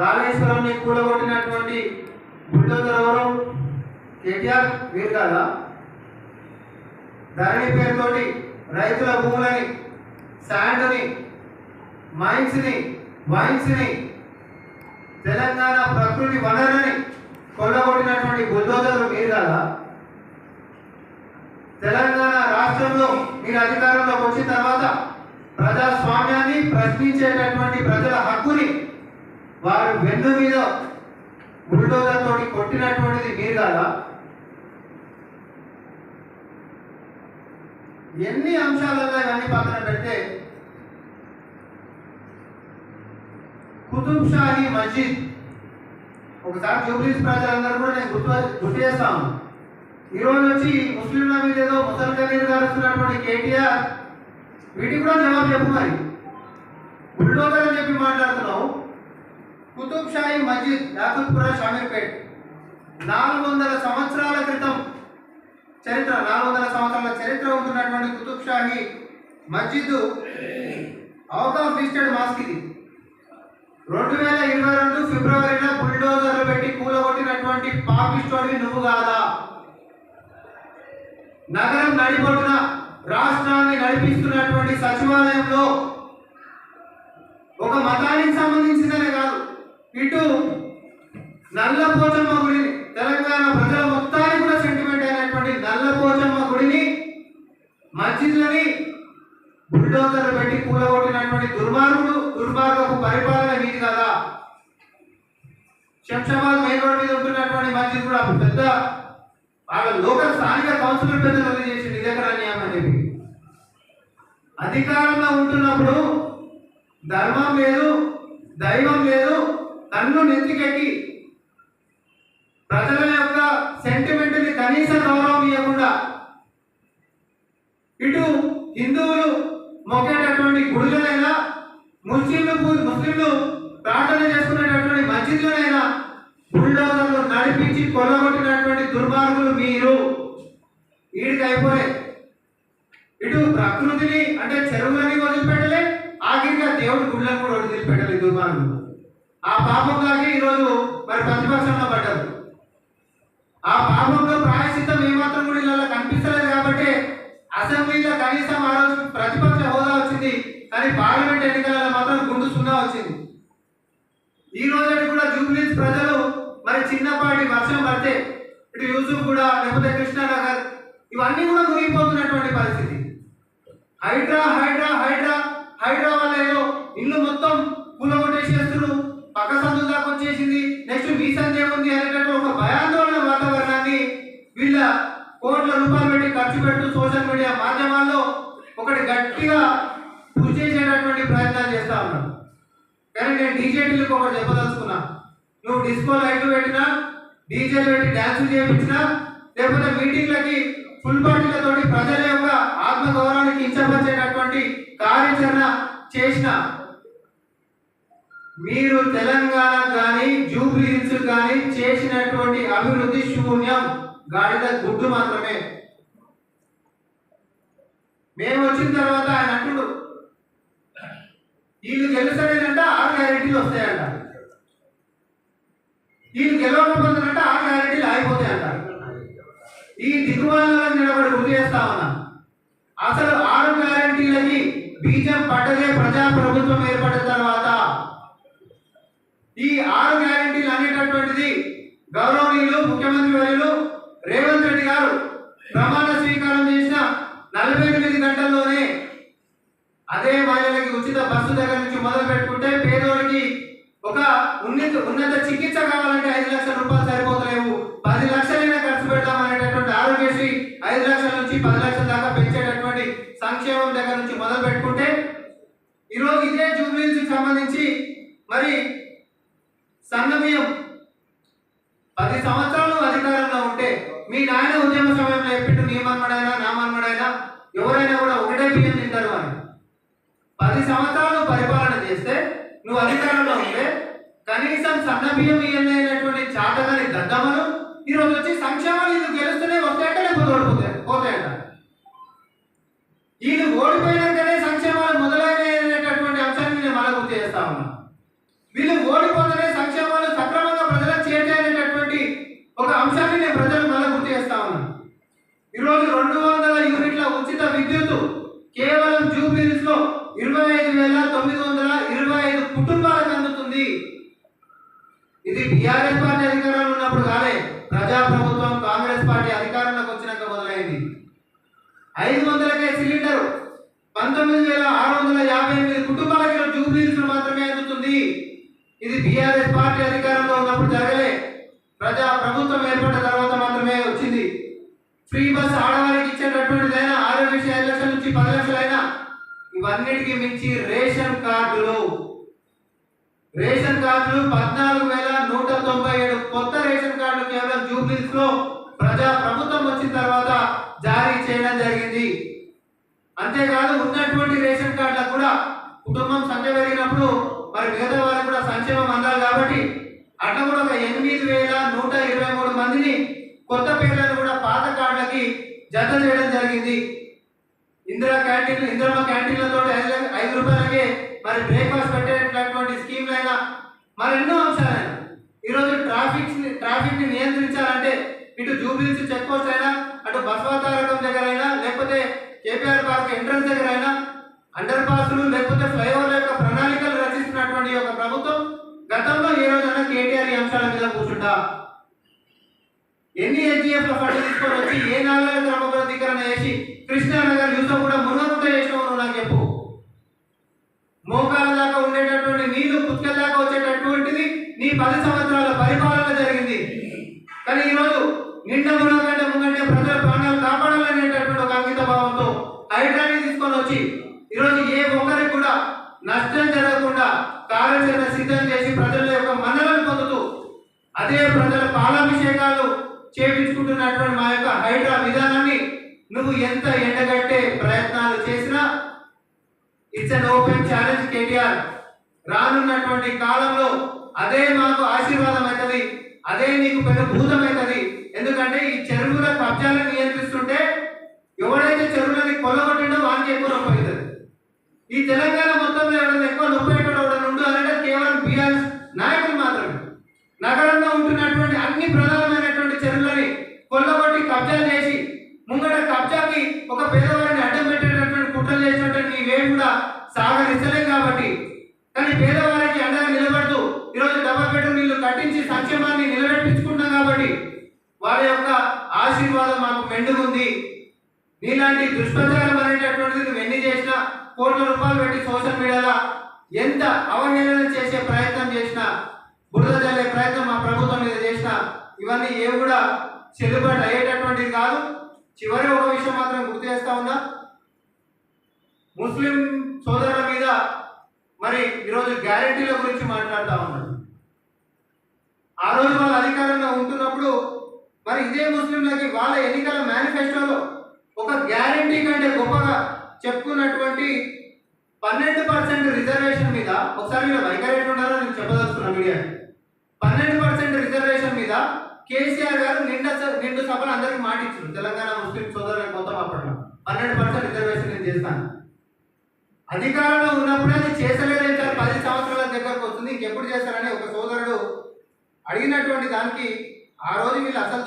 కాళేశ్వరాన్ని కూడగొట్టినటువంటి bulldozer ఎవరు? కేటీఆర్. వీరు కాదా? ధరణి పేరుతోటి రైతుల భూములని శాండ్ని మైన్స్ని వైన్స్ని తెలంగాణ ప్రకృతి వనరులని కొల్లగొట్టినటువంటి బుల్డోజర్లు మీరు కాదా? తెలంగాణ రాష్ట్రంలో మీరు అధికారంలోకి వచ్చిన తర్వాత ప్రజాస్వామ్యాన్ని ప్రశ్నించేటటువంటి ప్రజల హక్కుని వారు వెన్ను మీద బుల్డోజర్ తోటి కొట్టినటువంటిది మీరు కాదా? ఎన్ని అంశాలలో ఇవన్నీ పక్కన పెడితే కుతుబ్ షాహీ మస్జిద్ ఒకసారి జూబ్లీస్ ప్రజలందరూ కూడా నేను గుర్తు గుర్తు చేస్తాను ఈరోజు వచ్చి ముస్లింల మీద ఏదో ముసలి కన్నీరు గారుస్తున్నటువంటి కేటీఆర్ వీటికి కూడా జవాబు చెప్పు మరి. బుల్డోజర్ అని చెప్పి మాట్లాడుతున్నావు. కుతుబ్ షాహీ మస్జిద్ షామీర్పేట్. నాలుగు వందల సంవత్సరాల క్రితం చరిత్ర నాలుగు వందల సంవత్సరాల చరిత్ర ఉంటున్నటువంటి Qutub Shahi Masjid out of listed mosque ఇది. రెండు వేల ఇరవై రెండు ఫిబ్రవరిలో బుల్డోజర్లు పెట్టి కూలగొట్టినటువంటి పాపిస్టోడివి నువ్వు కాదా? నగరం నడిబొట్టున రాష్ట్రాన్ని నడిపిస్తున్నటువంటి సచివాలయంలో ఒక మతానికి సంబంధించిందనే కాదు. ఇటు నల్లపోచమ్మ గుడిని తెలంగాణ ప్రజల మొత్తానికి కూడా సెంటిమెంట్ అయినటువంటి నల్లపోచమ్మ గుడిని మస్జిద్లని బుల్డోజర్లు పెట్టి కూలగొట్టినటువంటి దుర్మార్గుడు దుర్మార్గపు పరిపాలన మీది కదా? శంషాబాద్ మెయిన్ రోడ్ మీద ఉంటున్నటువంటి మస్జిద్ కూడా పెద్ద వాళ్ళ లోకల్ స్థానిక కౌన్సిలర్ పెద్ద రద్దు చేసింది ఇది ఎక్కడ అన్యాయం అని చెప్పి. అధికారంలో ఉంటున్నప్పుడు ధర్మం లేదు దైవం లేదు తన్ను నెత్తికెట్టి ప్రజల యొక్క సెంటిమెంట్ని కనీస గౌరవం ఇవ్వకుండా ఇటు హిందువులు మొక్కేటటువంటి గుడులనైనా ముస్లింలు ముస్లింలు ప్రార్థన చేసుకునేటటువంటి మస్జిద్లోనైనా బుల్డోజర్లు నడిపించి కొల్లగొట్టినటువంటి దుర్మార్గులు మీరు. వీడికి అయిపోలే. ఇటు ప్రకృతిని అంటే చెరువులని వదిలిపెట్టలే ఆఖరిగా దేవుడి గుళ్ళను కూడా వదిలిపెట్టలే దుర్మార్గులు. ఆ పాపంలాగే ఈరోజు మరి ప్రతిపక్షంలో పడ్డారు. ఆ పాపంలో ప్రాయశ్చిత్తం ఏమాత్రం కూడా ఇలా కనిపిస్తలేదు కాబట్టి అసెంబ్లీలో కనీసం ఆ రోజు ప్రతిపక్ష హోదా వచ్చింది కానీ పార్లమెంట్ ఎన్నికలలో మాత్రం గుండు సున్నా వచ్చింది. ఈ రోజు కూడా జూబ్లీస్ ప్రజలు మరి చిన్నపాటి వర్షం పడితే ఇటు యూసుఫ్ కూడా లేకపోతే కృష్ణానగర్ ఇవన్నీ కూడా మునిగిపోతున్నటువంటి పరిస్థితి. హైడ్రా హైడ్రా హైడ్రా హైడ్రా వల్ల ఏదో ఇల్లు మొత్తం కూలగొట్టేసేస్తున్నారు. పక్క సందుల దాకా వచ్చేసింది. నెక్స్ట్ మీ సంధ్య ఉంది అనేటట్టు ఒక భయాందోళన వాతావరణాన్ని వీళ్ళ కోట్ల రూపాయలు పెట్టి ఖర్చు పెడుతూ సోషల్ మీడియా మాధ్యమాల్లో ఒకటి గట్టిగా కృషి చేసేటటువంటి ప్రయత్నాలు చేస్తా ఉన్నాను కానీ నేను డీజేటీలకు ఒకటి చెప్పదలుచుకున్నా. నువ్వు డిస్కో లైట్లు పెట్టినా డీజేలు పెట్టి డ్యాన్సులు చేయించినా లేకపోతే మీటింగ్లకి ఫుల్ పార్టీలతోటి ప్రజల యొక్క ఆత్మ గౌరవాన్ని కించపరిచేటటువంటి కార్యాచరణ చేసిన మీరు తెలంగాణ కానీ జూబ్లీ హిల్స్ కానీ చేసినటువంటి అభివృద్ధి శూన్యం గాడిద గుడ్డు మాత్రమే. మేము వచ్చిన తర్వాత ఆయన అంటుడు వీళ్ళు గెలుస్తాడేనంట ఆరు గ్యారెంటీలు వస్తాయంట. వీళ్ళు గెలవకపోతారంట ఆరు గ్యారెంటీలు ఆగిపోతాయంట. ఈ దిగువలను నిలబడి గుర్తు చేస్తా ఉన్నా. అసలు ఆరు గ్యారెంటీలకి బీజం పడ్డదే ప్రజా ప్రభుత్వం ఏర్పడిన తర్వాత ఈ ఆరు గ్యారెంటీలు అనేటటువంటిది గౌరవనీయులు ముఖ్యమంత్రి వర్యులు రేవంత్ రెడ్డి గారు ప్రమాణ స్వీకారం చేసిన నలభై ఎనిమిది గంటల్లోనే అదే మహిళలకి ఉచిత బస్సు దగ్గర నుంచి మొదలు పెట్టుకుంటే పేదోడికి ఒక ఉన్నత ఉన్నత చికిత్స కావాలంటే ఐదు లక్షల రూపాయలు సరిపోతలేవు. పది లక్షలైనా ఖర్చు పెడదాం అనేటటువంటి ఆరోగ్యశ్రీ ఐదు లక్షల నుంచి పది లక్షల దాకా పెంచేటటువంటి సంక్షేమం దగ్గర నుంచి మొదలు పెట్టుకుంటే ఈరోజు ఇదే జూబ్లీకి సంబంధించి మరి సన్నబియ్యం పది సంవత్సరాలు అధికారంలో ఉంటే మీ నాయన ఉద్యమ సమయంలో చెప్పిండు నీ మన్మడైనా నా మన్మడైనా ఎవరైనా కూడా ఒకటే బియ్యం తింటారు అని పది సంవత్సరాలు పరిపాలన చేస్తే నువ్వు అధికారంలో ఉంటే కనీసం సన్న బియ్యం ఇయ్యలేనటువంటి చాటగాని దద్దమను ఈరోజు వచ్చి సంక్షేమాలు ఇది గెలుస్తూనే పంతొమ్మిది వేల ఆరు వందల యాభై ఎనిమిది కుటుంబాలకి ఈరోజు మాత్రమే అందుతుంది. ఇది బీఆర్ఎస్ పార్టీ అధికారంలో ఉన్నప్పుడు జరగలే. ప్రజా ప్రభుత్వం ఏర్పడిన తర్వాత మాత్రమే వచ్చింది. ఫ్రీ బస్ ఆడవారికి ఇచ్చేటటువంటిదైనా ఆరోగ్య ఐదు లక్షల నుంచి పది లక్షలైనా ఇవన్నిటికీ మించి రేషన్ కార్డులు. రేషన్ కార్డులు పద్నాలుగు వేల నూట తొంభై ఏడు కొత్త రేషన్ కార్డులు కేవలం జూబ్లీస్లో ప్రజా ప్రభుత్వం వచ్చిన తర్వాత జారీ చేయడం జరిగింది. అంతేకాదు ఉన్నటువంటి రేషన్ కార్డులకు కూడా కుటుంబం సంఖ్య పెరిగినప్పుడు మరి మిగతా వారికి కూడా సంక్షేమం అందాలి కాబట్టి అట్లా కూడా ఒక ఎనిమిది వేల నూట ఇరవై మూడు మందిని కొత్త పేర్లను కూడా పాత కార్డులకి జత చేయడం జరిగింది. ఇందిరా క్యాంటీన్లు ఇందిరమ్మ క్యాంటీన్లతో ఐదు ఐదు రూపాయలకే మరి బ్రేక్ఫాస్ట్ పెట్టేటటువంటి స్కీమ్లైనా మరి ఎన్నో అంశాలైనా ఈరోజు ట్రాఫిక్ ట్రాఫిక్ని నియంత్రించాలంటే ఇటు జూబ్లీస్ చెక్ పోస్ట్ అయినా అటు బసవతారకం దగ్గర అయినా లేకపోతే కేపీఆర్ పార్క్ ఎంట్రన్స్ దగ్గర అయినా అండర్ పాస్లు లేకపోతే ఫ్లైఓవర్ యొక్క ప్రణాళికలు రచిస్తున్నటువంటి యొక్క ప్రభుత్వం గతంలో ఏ రోజైనా కేటీఆర్ అంశాల మీద కూర్చుంటా. ఎన్ని హెచ్డిఎఫ్ ఫండ్ తీసుకొని వచ్చి ఏ నాలుగు క్రమబద్ధీకరణ చేసి కృష్ణానగర్ యూసఫ్ కూడా మునగుంట చేసినావు నాకు చెప్పు. మోకాల దాకా ఉండేటటువంటి నీళ్ళు పుత్కల దాకా వచ్చేటటువంటిది నీ పది సంవత్సరాల పరిపాలన జరిగింది. కానీ ఈరోజు నిండ మునగంటే తీసుకొని వచ్చి ఈరోజు ఏ ఒక్కరికి కూడా నష్టం జరగకుండా కార్యాచరణ సిద్ధం చేసి ప్రజల యొక్క మన్నలను పొందుతూ అదే ప్రజల పాలాభిషేకాలు చేపించుకుంటున్నటువంటి మా యొక్క హైడ్రా విధానాన్ని నువ్వు ఎంత ఎండగట్టే ప్రయత్నాలు చేసినా it's an open challenge KTR. రానున్నటువంటి కాలంలో అదే మాకు ఆశీర్వాదం అవుతుంది అదే నీకు పెద్ద భూతం అవుతుంది. ఎందుకంటే ఈ చెరువుల కబ్జాలను నియంత్రిస్తుంటే ఎవడైతే చెరువులని కొలగొట్టిండో వానికి ఎక్కువ నొప్పి అవుతుంది. ఈ తెలంగాణ మొత్తంలో ఎవరైనా ఎక్కువ నొప్పి ఎవడైనా ఉండు అంటే కేవలం బీఆర్ఎస్ నాయకులు మాత్రమే. నగరంలో ఉంటున్నటువంటి అన్ని ప్రధానమైనటువంటి చెరువులని కొల్లగొట్టి కబ్జాలు చేసి ముంగట కబ్జాకి ఒక పేదవాడిని అడ్డం పెట్టేటటువంటి కుట్రలు చేసినటువంటి నీవేం కూడా సాగరించలేం కాబట్టి కానీ పేదవారికి అండగా నిలబడుతూ ఈరోజు డబల్ బెడ్రూమ్ నీళ్ళు కట్టించి సంక్షేమాన్ని నిలబెట్టించుకుంటున్నాం కాబట్టి వారి యొక్క ఆశీర్వాదం మాకు మెండుగుంది. నీలాంటి దుష్ప్రచారం అనేటటువంటిది నువ్వు ఎన్ని చేసినా కోట్ల రూపాయలు పెట్టి సోషల్ మీడియాలో ఎంత అవహేళన చేసే ప్రయత్నం చేసినా బురద చల్లే ప్రయత్నం మా ప్రభుత్వం మీద చేసినా ఇవన్నీ ఏవి కూడా చెల్లుబాటు అయ్యేటటువంటిది కాదు. చివరి ఒక విషయం మాత్రం గుర్తు చేస్తా ఉన్నా. ముస్లిం సోదరుల మీద మరి ఈరోజు గ్యారంటీల గురించి మాట్లాడుతూ ఉన్నాడు ఆ రోజు వాళ్ళు అధికారంలో ఉంటున్నప్పుడు మరి ఇదే ముస్లింలకి వాళ్ళ ఎన్నికల మేనిఫెస్టోలో ఒక గ్యారెంటీ కంటే గొప్పగా చెప్పుకున్నటువంటి పన్నెండు పర్సెంట్ రిజర్వేషన్ మీద ఒకసారి మీరు వైఖరి ఎట్లుండాలో నేను చెప్పదలుచుకున్నాను మీడియా. పన్నెండు పర్సెంట్ రిజర్వేషన్ మీద కేసీఆర్ గారు నిండ నిండు సభలు అందరికి మాట తెలంగాణ ముస్లిం సోదరులకు మొత్తం అప్పట్లో. పన్నెండు పర్సెంట్ రిజర్వేషన్ నేను చేస్తాను. అధికారంలో ఉన్నప్పుడే అది చేసలేదని సార్ పది సంవత్సరాల దగ్గరకు వస్తుంది. ఇంకెప్పుడు చేస్తారని ఒక సోదరుడు అడిగినటువంటి దానికి ఆ రోజు వీళ్ళు అసలు